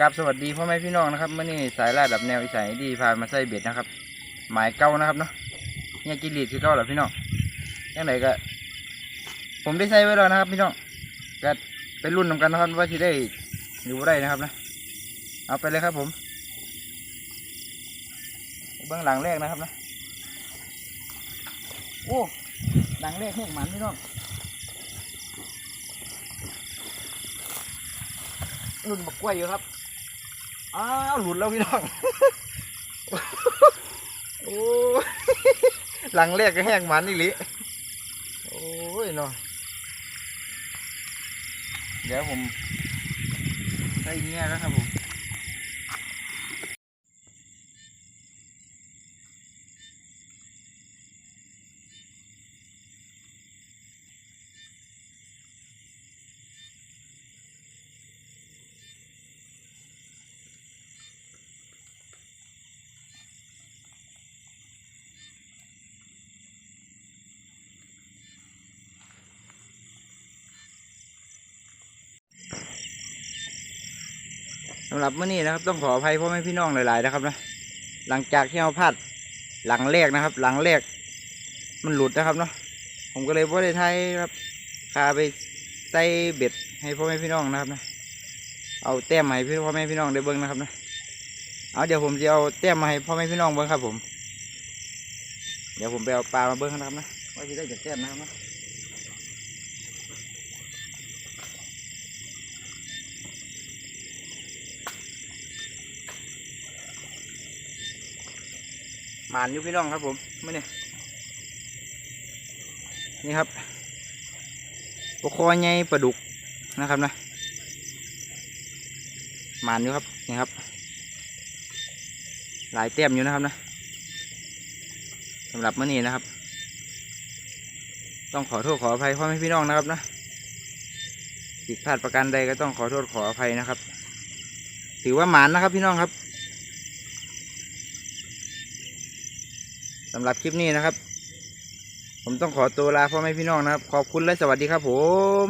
กับสวัสดีพ่อแม่พี่น้องนะครับเมื่อนี้สายล่าดับแนวอีสานดีพามาใส่เบ็ดนะครับ หมายเก้านะครับเนาะเนี่ยกิริดคือเก้าเหรอพี่น้องยังไงก็ ผมได้ใส่ไว้แล้วนะครับ พี่น้องก็เป็นรุ่นนำกันนะครับว่าที่ได้หรือว่าได้นะครับนะเอาไปเลยครับผมเบื้องหลังแรกนะครับนะโอ้หลังแรกแห้งหมันพี่น้องรุ่นบักกล้วยอยู่ครับ อ้าวหลุดแล้วพี่น้อง โอ้ยหลังแรกก็แห้งหมันอีหลิโอ้ยเนาะเดี๋ยวผมใส่เงี้ยแล้วครับผม สำหรับเมื่อนี้นะครับ ต้องขออภัยพ่อแม่พี่น้องหลายๆนะครับนะหลังจากที่เราพลาดหลังแรกนะครับ หลังแรกมันหลุดนะครับเนาะผมก็เลยพ่ได้ไทยครับพาไปใส่เบ็ดให้พ่อแม่พี่น้องนะครับนะเอาแต้มมาให้พี่พ่อแม่พี่น้องได้เบิ้งนะครับนะเอาเดี๋ยวผมจะเอาแต้มมาให้พ่อแม่พี่น้องเบิ้งครับผม เดี๋ยวผมไปเอาปลามาเบิ้งนะครับนะว่าจะได้จากแต้มนะครับนะ หมานอยู่พี่น้องครับผมมื่อนี่นี่ครับปลาคอใหญ่ปลาดุกนะครับนะหมานอยู่ครับนี่ครับ หลายเต็มอยู่นะครับนะสำหรับเมื่อนี้นะครับ ต้องขอโทษขออภัยพ่อแม่พี่น้องนะครับนะผิดพลาดประการใดก็ต้องขอโทษขออภัยนะครับ ถือว่าหมานนะครับพี่น้องครับำหรับคลิปนี้นะครับ ผมต้องขอตัวลาพ่อแม่พี่น้องนะครับ ขอบคุณและสวัสดีครับผม